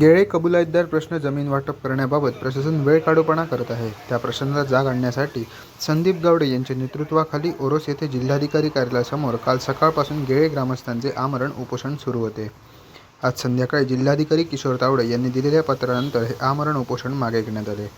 गेळे कबुलायतदार प्रश्न जमीन वाटप करण्याबाबत प्रशासन वेळ काढूपणा करत आहे. त्या प्रश्नाला जाग आणण्यासाठी संदीप गावडे यांच्या नेतृत्वाखाली ओरोस येथे जिल्हाधिकारी कार्यालयासमोर काल सकाळपासून गेळे ग्रामस्थांचे आमरण उपोषण सुरू होते. आज संध्याकाळी जिल्हाधिकारी किशोर तावडे यांनी दिलेल्या पत्रानंतर हे आमरण उपोषण मागे घेण्यात आले.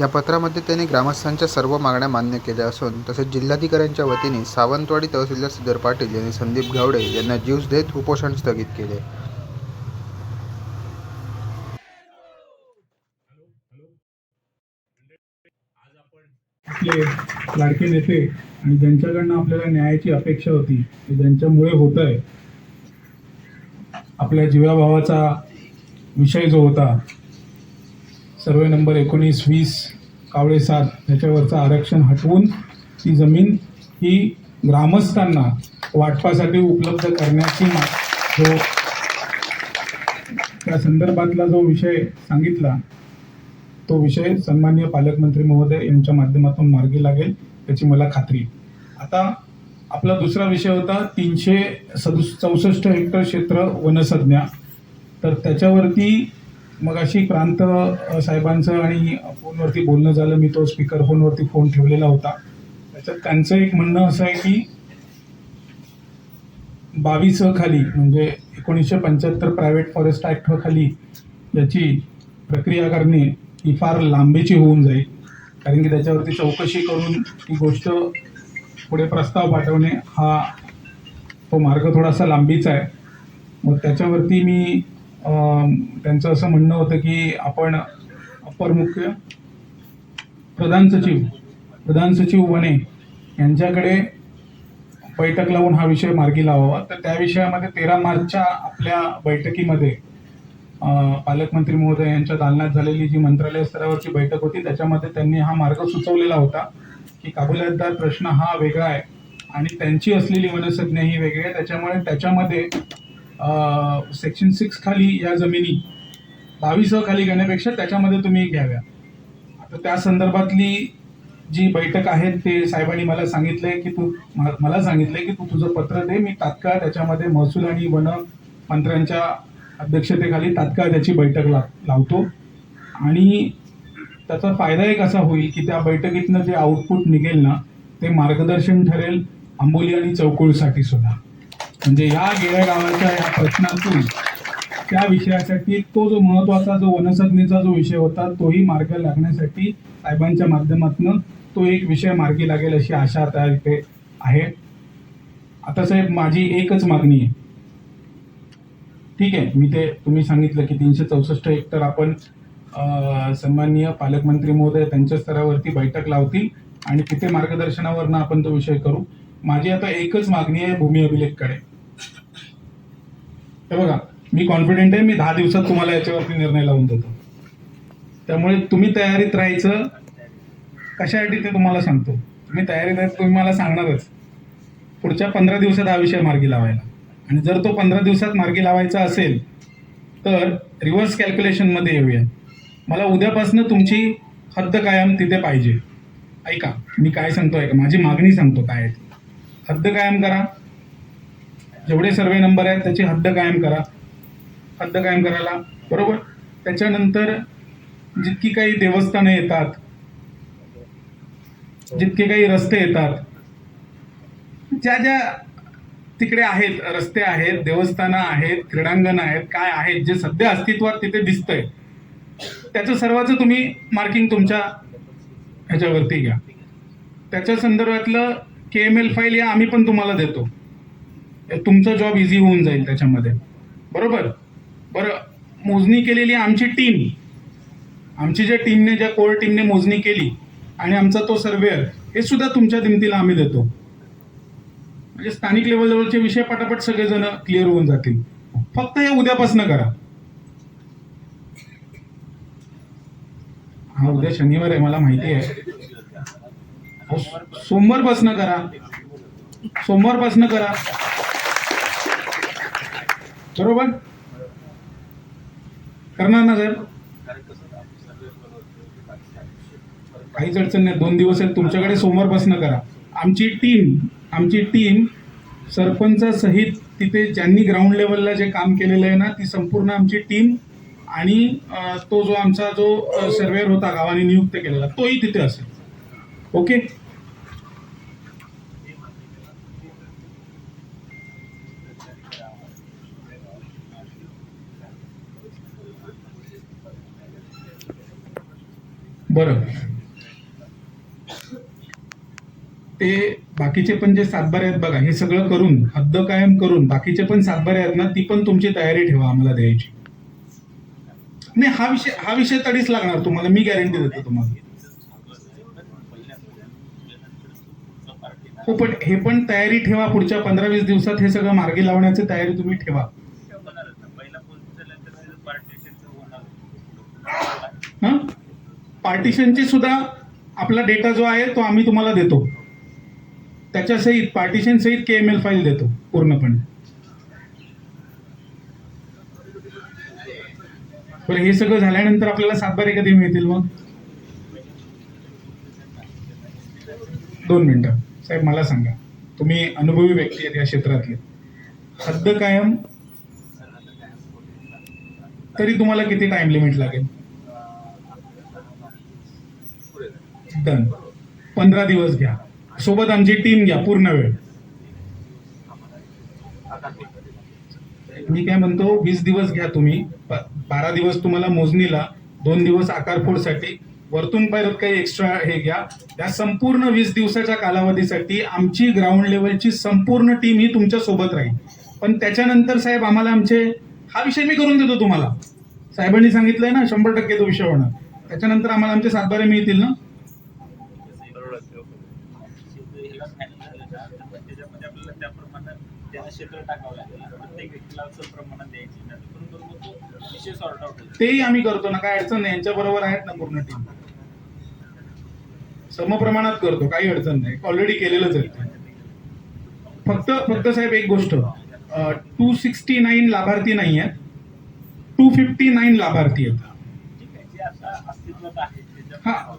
या पत्रामध्ये त्यांनी ग्रामस्थांच्या सर्व मागण्या मान्य केल्या असून तसेच जिल्हाधिकाऱ्यांच्या वतीने सावंतवाडी तहसीलदार सिद्धर पाटील यांनी संदीप गावडे यांना ज्यूस देत उपोषण स्थगित केले. आपले लाडके नेते आणि ज्यांच्याकडनं आपल्याला न्यायाची अपेक्षा होती ते ज्यांच्यामुळे होत आहे आपल्या जीवाभावाचा विषय जो होता सर्वे नंबर एकोणीस वीस कावळे सात त्याच्यावरचं आरक्षण हटवून ती जमीन ही ग्रामस्थांना वाटपासाठी उपलब्ध करण्याची जो त्या संदर्भातला जो विषय सांगितला तो विषय सन्माननीय पालकमंत्री महोदय यांच्या माध्यमातून मार्गी लागेल याची मला खात्री आता आपला दुसरा विषय होता तीनशे सदुस चौसष्ट हेक्टर क्षेत्र वनसंज्ञा. तर त्याच्यावरती मग अशी प्रांत साहेबांचं आणि फोनवरती बोलणं झालं. मी तो स्पीकर फोनवरती फोन ठेवलेला होता. त्याच्यात त्यांचं एक म्हणणं असं आहे की बावीस खाली म्हणजे एकोणीसशे पंच्याहत्तर प्रायव्हेट फॉरेस्ट ॲक्ट खाली याची प्रक्रिया करणे ही फार लांबीची होऊन जाईल. कारण की त्याच्यावरती चौकशी करून ही गोष्ट पुढे प्रस्ताव पाठवणे हा तो मार्ग थोडासा लांबीचा आहे. मग त्याच्यावरती मी त्यांचं असं म्हणणं होतं की आपण अपर मुख्य प्रधान सचिव प्रधान सचिव वने यांच्याकडे बैठक लावून हा विषय मार्गी लावावा. तर त्या विषयामध्ये तेरा मार्चच्या आपल्या बैठकीमध्ये पालकमंत्री महोदय यांच्या दालनात झालेली जी मंत्रालय स्तरावरची बैठक होती त्याच्यामध्ये त्यांनी हा मार्ग सुचवलेला होता की काबुलतदार प्रश्न हा वेगळा आहे आणि त्यांची असलेली वनसंज्ञा ही वेगळी आहे. त्याच्यामुळे त्याच्यामध्ये सेक्शन सिक्स खाली या जमिनी बावीस खाली घेण्यापेक्षा त्याच्यामध्ये तुम्ही घ्याव्या. आता त्या संदर्भातली जी बैठक आहे ते साहेबांनी मला सांगितलंय की तू मला सांगितलंय की तू तुझं पत्र दे मी तात्काळ त्याच्यामध्ये महसूल आणि वन मंत्र्यांच्या अध्यक्षतेखाली तात्काळ त्याची बैठक ला लावतो. आणि त्याचा फायदा एक असा होईल की त्या बैठकीतनं जे आउटपुट निघेल ना ते मार्गदर्शन ठरेल आंबोली आणि चौकुळसाठी सुद्धा. म्हणजे या गेल्या गावाच्या या प्रश्नातून त्या विषयासाठी तो जो महत्त्वाचा जो वनसज्ञेचा जो विषय होता तोही मार्ग लागण्यासाठी साहेबांच्या माध्यमातून तो एक विषय मार्गी लागेल अशी आशा आता इथे आहे. आता साहेब माझी एकच मागणी आहे. ठीक आहे मी ते तुम्ही सांगितलं की तीनशे चौसष्ट हेक्टर आपण सन्माननीय पालकमंत्री महोदय त्यांच्या स्तरावरती बैठक लावतील आणि तिथे मार्गदर्शनावरनं आपण तो विषय करू. माझी आता एकच मागणी आहे भूमी अभिलेखकडे. हे बघा मी कॉन्फिडेंट आहे मी दहा दिवसात तुम्हाला याच्यावरती निर्णय लावून देतो. त्यामुळे तुम्ही तयारीत राहायचं कशासाठी ते तुम्हाला सांगतो. तुम्ही तयारीत राहायचं तुम्ही मला सांगणारच. पुढच्या पंधरा दिवसात हा विषय मार्गी लावायला. आणि जर तो पंधरा दिवसात मार्गी लावायचा असेल तर रिव्हर्स कॅल्क्युलेशनमध्ये येऊया. मला उद्यापासून तुमची हद्द कायम तिथे पाहिजे. ऐका मी काय सांगतो ऐका माझी मागणी सांगतो काय आहे हद्द कायम करा. जेवढे सर्वे नंबर आहेत त्याची हद्द कायम करा. हद्द कायम करायला बरोबर? त्याच्यानंतर जितकी काही देवस्थानं येतात जितके काही रस्ते येतात ज्या ज्या तिकडे आहेत रस्ते आहेत देवस्थानं आहेत क्रीडांगण आहेत काय आहेत जे सध्या अस्तित्वात तिथे दिसतंय. त्याचं सर्वाचं तुम्ही मार्किंग तुमच्या ह्याच्यावरती घ्या. त्याच्या संदर्भातलं के एम एल फाईल या आम्ही पण तुम्हाला देतो. तुमचा जॉब इझी होऊन जाईल त्याच्यामध्ये. बरोबर? बरं मोजणी केलेली आमची टीम आमची ज्या टीमने ज्या कोर टीमने मोजणी केली आणि आमचा तो सर्वेअर हे सुद्धा तुमच्या दिमतीला आम्ही देतो. म्हणजे स्थानिक लेवलवरचे विषय पटापट सगळेजण क्लिअर होऊन जातील. फक्त हे उद्यापासून करा. हा उद्या शनिवार आहे मला माहिती आहे. हो, सोमवारपासनं करा. सोमवारपासनं करा. बरोबर? करणार ना साहेब? काहीच अडचण नाही दोन दिवस आहेत तुमच्याकडे सोमवारपासनं करा. आमची टीम आमची टीम सरपंचासहित तिथे ज्यांनी ग्राउंड लेवलला जे काम केलेलं आहे ना ती संपूर्ण आमची टीम आणि तो जो आमचा जो सर्वेअर होता गावाने नियुक्त केलेला तोही तिथे असेल. ओके बरं. ते बाकीचे पण जे सातबारे आहेत बघा हे सगळं करून हद्द कायम करून बाकीचे पण सातबारे आहेत ना ती पण तुमची तयारी ठेवा आम्हाला द्यायची. नाही हा विषय हा विषय तडीच लागणार तुम्हाला मी गॅरंटी देतो तुम्हाला. हो पण हे पण तयारी ठेवा पुढच्या पंधरा वीस दिवसात हे सगळं मार्गी लावण्याची तयारी तुम्ही ठेवा. हा? पार्टिशनची सुद्धा आपला डेटा जो आहे तो आम्ही तुम्हाला देतो. त्याच्या सहित पार्टिशन सहित के एम एल फाईल देतो पूर्णपणे. बरं हे सगळं झाल्यानंतर आपल्याला सातबारे कधी मिळतील मग? दोन मिनटं. साहेब मला सांगा. तुम्ही अनुभवी व्यक्ती आहेत या क्षेत्रातले. हद्द कायम? तरी तुम्हाला किती टाइम लिमिट लागेल? डन. पंधरा दिवस घ्या. सोबत आमची टीम घ्या पूर्ण वेळ. मी काय म्हणतो वीस दिवस घ्या तुम्ही. बारा दिवस तुम्हाला मोजणीला दोन दिवस आकारफोडसाठी वरतून परत काही एक्स्ट्रा हे घ्या. त्या संपूर्ण वीस दिवसाच्या कालावधीसाठी आमची ग्राउंड लेवलची संपूर्ण टीम ही तुमच्यासोबत राहील. पण त्याच्यानंतर साहेब आम्हाला आमचे हा विषय मी करून देतो तुम्हाला. साहेबांनी सांगितलंय ना शंभर टक्के तो विषय होणार. त्याच्यानंतर आम्हाला आमचे सातबारे मिळतील ना त्याच्यामध्ये आपल्याला त्याप्रमाणे त्याला क्षेत्र टाकावं लागेल. प्रत्येक व्यक्तीला असं प्रमाणात द्यायची नाही. बरोबर मग तो विषय सॉर्ट आउट होईल तेही आम्ही करतो ना काय अडचण नाही. यांच्या बरोबर आहेत ना पूर्ण टीम समप्रमाणात करतो काही अडचण नाही. ऑलरेडी केलेलंच आहे. फक्त फक्त साहेब एक गोष्ट. टू सिक्स्टी नाईन लाभार्थी नाही आहेत. टू फिफ्टी नाईन लाभार्थी आहेत. हा.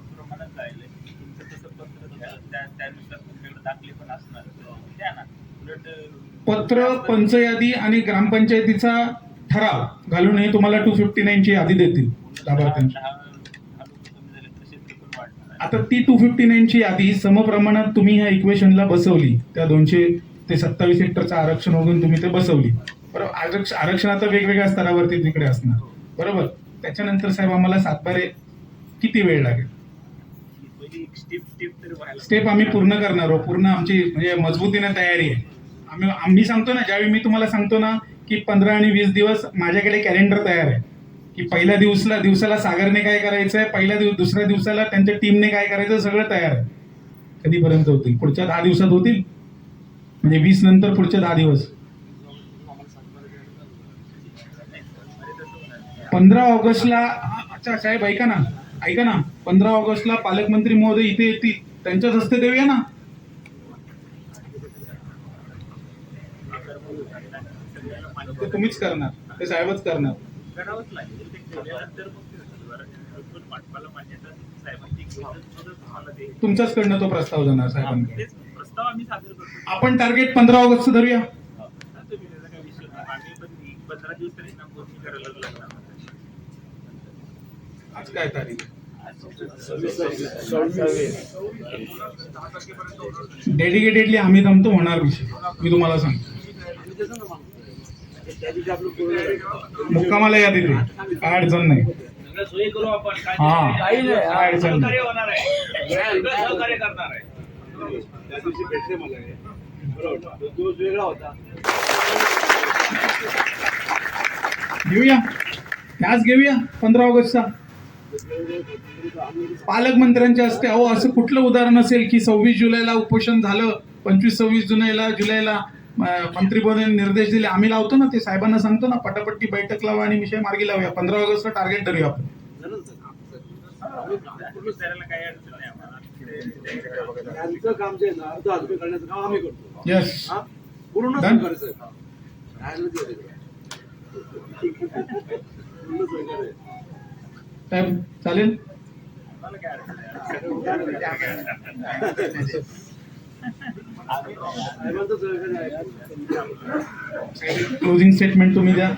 त्यानुसार तुमच्याकडे दाखले पण असणार. तर द्या ना. उलट पत्र पंचयादी आणि ग्रामपंचायतीचा ठराव घालून हे तुम्हाला टू फिफ्टी नाईनची यादी देतील. आता ती टू फिफ्टी नाईनची यादी समप्रमाणात तुम्ही ह्या इक्वेशनला बसवली. त्या दोनशे ते सत्तावीस हेक्टरचं आरक्षण वगैरे तुम्ही ते बसवली. बरोबर आरक्ष आरक्षण आता वेगवेगळ्या स्तरावरती तिकडे असणार. बरोबर? त्याच्यानंतर साहेब आम्हाला सातबारे किती वेळ लागेल? स्टेप आम्ही पूर्ण करणार आहोत. पूर्ण आमची म्हणजे मजबूतीने तयारी आहे. आम्ही आम्ही सांगतो ना ज्यावेळी मी तुम्हाला सांगतो ना की पंधरा आणि वीस दिवस माझ्याकडे कॅलेंडर तयार आहे. की पहिल्या दिवसला दिवसाला सागरने काय करायचं आहे पहिल्या दिवस दुसऱ्या दिवसाला त्यांच्या टीमने काय करायचं सगळं तयार आहे. कधीपर्यंत होतील? पुढच्या दहा दिवसात होतील? म्हणजे वीस नंतर पुढचे दहा दिवस. पंधरा ऑगस्टला अच्छा साहेब ऐका ना ऐका ना. पंधरा ऑगस्टला पालकमंत्री महोदय इथे येतील. त्यांच्याच हस्ते देऊया ना. ते तुम्हीच करणार. ते साहेबच करणार. करावंच लागेल. ते केल्यानंतर मग ते होतं. बरं, पण पाठवायला मान्यता साहेबांची घेऊन सुद्धा तुम्हाला ते तुमच्याच कडनं तो प्रस्ताव जाणार साहेबांकडे. तेच प्रस्ताव आम्ही सादर करतो. आपण टार्गेट पंधरा ऑगस्ट धरूया हा, तुम्ही त्याचा काही विषय नाही. आम्ही पण एक पंधरा दिवस तरी ना पूर्ण करायला लागणार आज काय तारीख? डेडिकेटेडली आम्ही जमतो होणार विषय. मी तुम्हाला सांगतो. मुक्कामाला या तिथे काय अडचण नाही हा. काही नाही. काय अडचण नाही. त्या दिवशी भेटले मला हे. बरोबर दिवस वेगळा होता घेऊया त्याच घेऊया पंधरा ऑगस्टचा पालकमंत्र्यांच्या हस्ते अहो असं कुठलं उदाहरण असेल की सव्वीस जुलैला उपोषण झालं पंचवीस सव्वीस जुलैला जुलैला मंत्रिपदाने निर्देश दिले. आम्ही लावतो ना ते. साहेबांना सांगतो ना पटापट्टी बैठक लावा आणि विषय मार्गी लावूया. पंधरा ऑगस्टला टार्गेट धरूया आपण. येस हा. साहेब चालेल आम्हाला काय अडचण नाही. साहेबांचं सहकार्य आहे क्लोजिंग स्टेटमेंट तुम्ही द्या.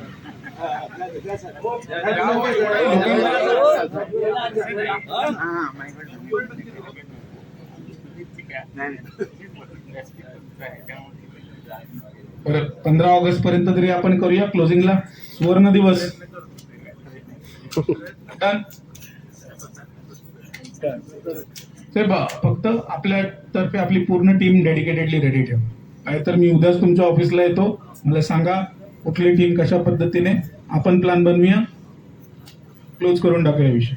बरं पंधरा ऑगस्ट पर्यंत तरी आपण करूया क्लोजिंगला सुवर्ण दिवस. डन ते फक्त आपल्यातर्फे आपली पूर्ण टीम डेडिकेटेडली रेडी ठेव. काय तर मी उद्याच तुमच्या ऑफिसला येतो. मला सांगा कुठली टीम कशा पद्धतीने. आपण प्लॅन बनवूया. क्लोज करून टाकूया विषय.